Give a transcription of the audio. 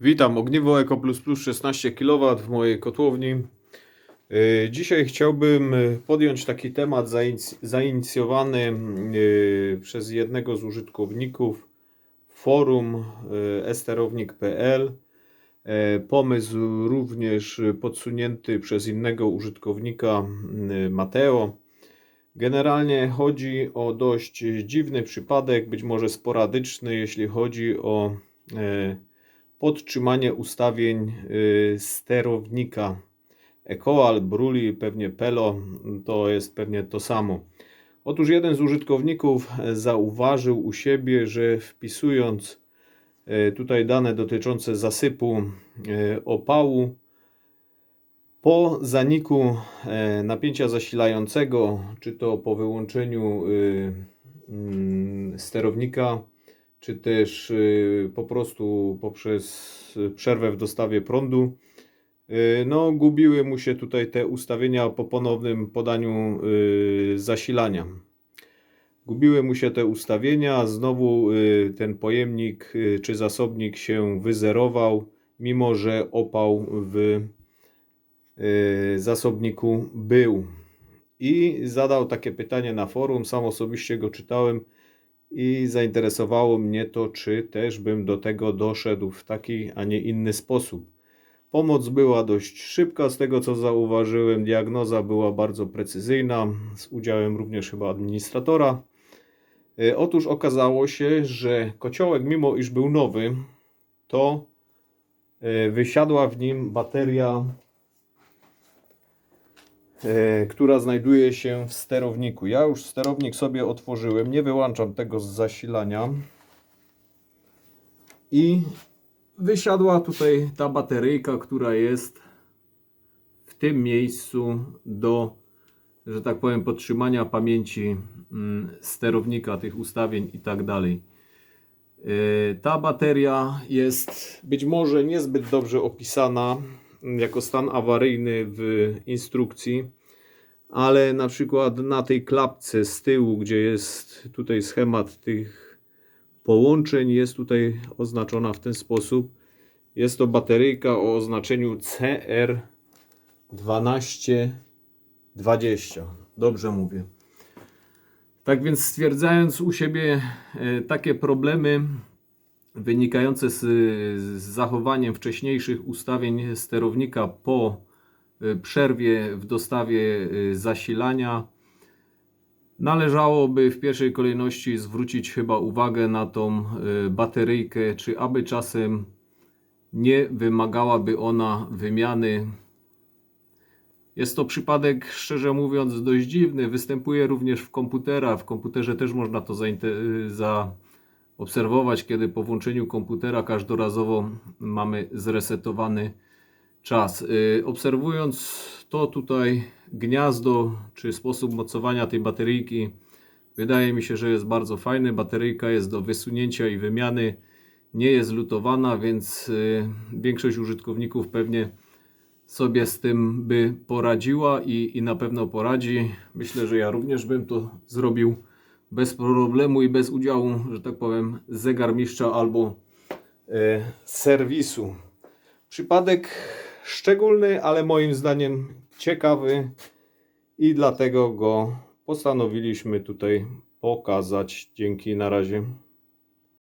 Witam, ogniwo Eco Plus Plus 16 kW w mojej kotłowni. Yy, Dzisiaj chciałbym y, podjąć taki temat zainic- zainicjowany yy, przez jednego z użytkowników forum yy, esterownik.pl. Pomysł również y, podsunięty przez innego użytkownika Mateo. Generalnie chodzi o dość dziwny przypadek, być może sporadyczny, jeśli chodzi o podtrzymanie ustawień e, sterownika. Ecoal, Bruli, pewnie Pelo, to jest pewnie to samo. Otóż jeden z użytkowników zauważył u siebie, że wpisując e, tutaj dane dotyczące zasypu e, opału, po zaniku e, napięcia zasilającego, czy to po wyłączeniu y, mm, sterownika, czy też y, po prostu poprzez przerwę w dostawie prądu, y, no gubiły mu się tutaj te ustawienia po ponownym podaniu y, zasilania. Gubiły mu się te ustawienia, znowu ten pojemnik czy zasobnik się wyzerował, mimo że opał w zasobniku był. I zadał takie pytanie na forum, sam osobiście go czytałem i zainteresowało mnie to, czy też bym do tego doszedł w taki, a nie inny sposób. Pomoc była dość szybka, z tego co zauważyłem, diagnoza była bardzo precyzyjna, z udziałem również chyba administratora. Y, Otóż okazało się, że kociołek, mimo iż był nowy, to y, wysiadła w nim bateria e, która znajduje się w sterowniku. Ja już sterownik sobie otworzyłem, nie wyłączam tego z zasilania. I wysiadła tutaj ta bateryjka, która jest w tym miejscu do, że tak powiem, podtrzymania pamięci mm, sterownika, tych ustawień i tak dalej. E, Ta bateria jest być może niezbyt dobrze opisana jako stan awaryjny w instrukcji, ale na przykład na tej klapce z tyłu, gdzie jest tutaj schemat tych połączeń, jest tutaj oznaczona w ten sposób. Jest to bateryjka o oznaczeniu CR1220. Dobrze mówię. Tak więc stwierdzając u siebie e, takie problemy wynikające z, z zachowaniem wcześniejszych ustawień sterownika po e, przerwie w dostawie e, zasilania, należałoby w pierwszej kolejności zwrócić chyba uwagę na tą e, bateryjkę, czy aby czasem nie wymagałaby ona wymiany jest to przypadek, szczerze mówiąc, dość dziwny. Występuje również w komputerach. W komputerze też można to zainte- zaobserwować, kiedy po włączeniu komputera każdorazowo mamy zresetowany czas. Y, Obserwując to tutaj gniazdo, czy sposób mocowania tej bateryjki, wydaje mi się, że jest bardzo fajny. Bateryjka jest do wysunięcia i wymiany. Nie jest lutowana, więc y, większość użytkowników pewnie sobie z tym by poradziła i, i na pewno poradzi. Myślę, że ja również bym to zrobił bez problemu i bez udziału, że tak powiem, zegarmistrza albo e, serwisu. Przypadek szczególny, ale moim zdaniem ciekawy i dlatego go postanowiliśmy tutaj pokazać. Dzięki, na razie.